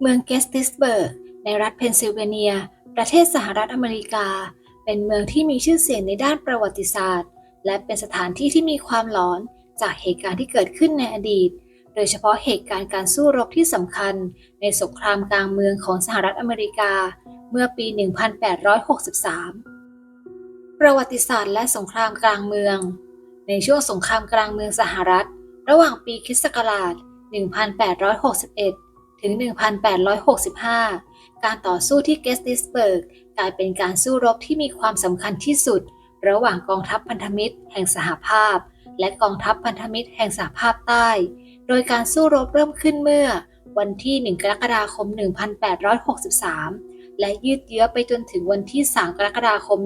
เมืองเกสติสเบิร์ก ในรัฐเพนซิลเวเนีย ประเทศสหรัฐอเมริกา เป็นเมืองที่มีชื่อเสียงในด้านประวัติศาสตร์ และเป็นสถานที่ที่มีความหลอนจากเหตุการณ์ที่เกิดขึ้นในอดีต โดยเฉพาะเหตุการณ์การสู้รบที่สำคัญ ในสงครามกลางเมืองของสหรัฐอเมริกา เมื่อปี 1863 ประวัติศาสตร์และสงครามกลางเมือง ในช่วงสงครามกลางเมืองสหรัฐ ระหว่างปีคริสต์ศักราช1861 ถึง 1865 การต่อสู้ที่เกสติสเบิร์กกลายเป็นการสู้รบที่มีความสำคัญที่สุด ระหว่างกองทัพพันธมิตร แห่งสหภาพ และกองทัพพันธมิตรแห่งสหภาพใต้ โดยการสู้รบเริ่มขึ้นเมื่อ วันที่ 1 กรกฎาคม 1863 และยืดเยื้อไปจนถึงวันที่ 3 กรกฎาคม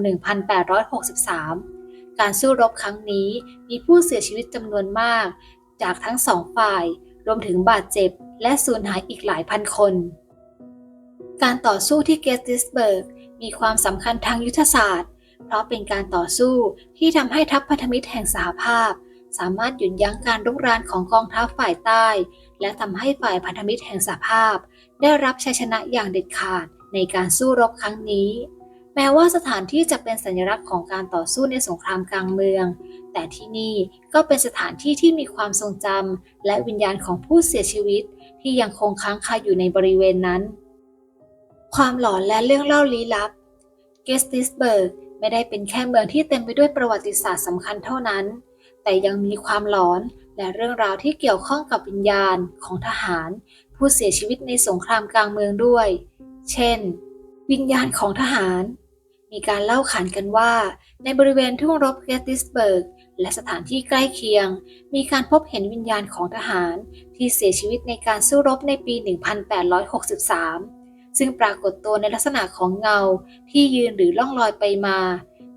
1863 การสู้รบครั้งนี้มีผู้เสียชีวิตจำนวนมาก จากทั้งสองฝ่ายรวมถึงบาดเจ็บ และสูญหายอีกหลายพันคน การต่อสู้ที่เกสติสเบิร์กมีความสำคัญทางยุทธศาสตร์ เพราะเป็นการต่อสู้ที่ทำให้ทัพพันธมิตรแห่งสหภาพ สามารถหยุดยั้งการรุกรานของกองทัพฝ่ายใต้ และทำให้ฝ่ายพันธมิตรแห่งสหภาพ ได้รับชัยชนะอย่างเด็ดขาดในการสู้รบครั้งนี้ แม้ว่าสถานที่จะเป็นสัญลักษณ์ของการต่อสู้ในสงครามกลางเมือง แต่ที่นี่ก็เป็นสถานที่ที่มีความทรงจำและวิญญาณของผู้เสียชีวิต ที่ยังคงค้างคาอยู่ในบริเวณนั้น ความหลอนและเรื่องเล่าลี้ลับ เกสติสเบิร์กไม่ได้เป็นแค่เมืองที่เต็มไปด้วยประวัติศาสตร์สำคัญเท่านั้น แต่ยังมีความหลอนและเรื่องราวที่เกี่ยวข้องกับวิญญาณของทหาร ผู้เสียชีวิตในสงครามกลางเมืองด้วย เช่น วิญญาณของทหาร มีการเล่าขานกันว่า ในบริเวณทุ่งรบเกติสเบิร์ก และสถานที่ใกล้เคียง มีการพบเห็นวิญญาณของทหาร ที่เสียชีวิตในการสู้รบในปี 1863 ซึ่งปรากฏตัวในลักษณะของเงาที่ยืนหรือล่องลอยไปมา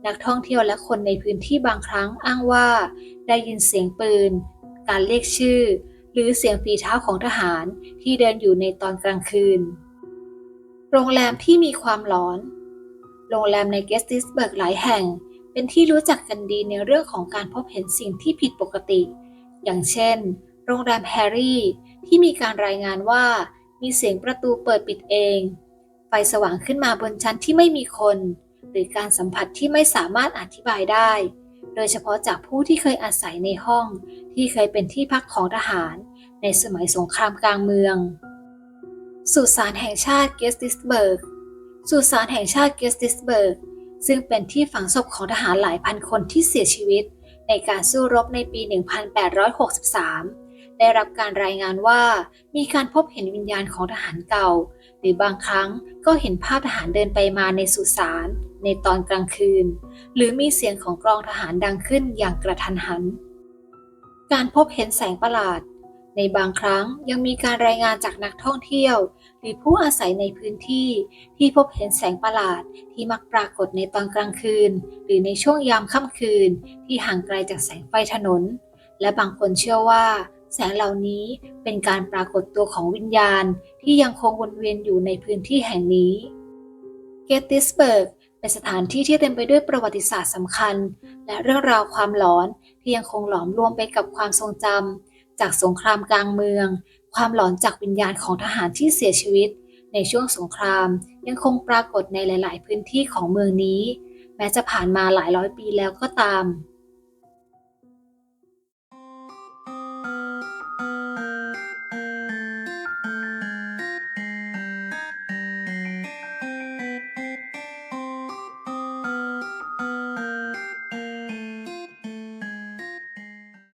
นักท่องเที่ยวและคนในพื้นที่บางครั้งอ้างว่า ได้ยินเสียงปืน การเรียกชื่อ หรือเสียงฝีเท้าของทหารที่เดินอยู่ในตอนกลางคืน โรงแรมที่มีความหลอน โรงแรมในเกสติสเบิร์กหลายแห่ง เป็นที่รู้จักกันดีในเรื่องของการพบเห็นสิ่งที่ผิดปกติ อย่างเช่น โรงแรมแฮร์รี่ที่มีการรายงานว่ามีเสียงประตูเปิดปิดเอง ไฟสว่างขึ้นมาบนชั้นที่ไม่มีคน หรือการสัมผัสที่ไม่สามารถอธิบายได้ โดยเฉพาะจากผู้ที่เคยอาศัยในห้อง ที่เคยเป็นที่พักของทหาร ในสมัยสงครามกลางเมือง สุสานแห่งชาติเกสติสเบิร์ก สุสานแห่งชาติเกสติสเบิร์ก ซึ่งเป็นที่ฝังศพของทหารหลายพันคนที่เสียชีวิต ในการสู้รบในปี 1863 ได้รับการรายงานว่ามีการพบเห็นวิญญาณของทหารเก่า หรือบางครั้งก็เห็นภาพทหารเดินไปมาในสุสานในตอนกลางคืน หรือมีเสียงของกลองทหารดังขึ้นอย่างกระทันหัน การพบเห็นแสงประหลาด ในบางครั้งยังมีการรายงานจากนักท่องเที่ยว หรือผู้อาศัยในพื้นที่ที่พบเห็นแสงประหลาดที่มักปรากฏในตอนกลางคืน หรือในช่วงยามค่ำคืน ที่ห่างไกลจากแสงไฟถนน และบางคนเชื่อว่า แสงเหล่านี้เป็นการปรากฏตัวของวิญญาณ ที่ยังคงวนเวียนอยู่ในพื้นที่แห่งนี้เกตติสเบิร์กเป็นสถานที่ที่เต็มไปด้วยประวัติศาสตร์สำคัญ และเรื่องราวความหลอนที่ยังคงหลอมรวมไปกับความทรงจำ จากสงครามกลางเมือง ความหลอนจากวิญญาณของทหารที่เสียชีวิต ในช่วงสงครามยังคงปรากฏในหลาย ๆ พื้นที่ของเมืองนี้ แม้จะผ่านมาหลายร้อยปีแล้วก็ตาม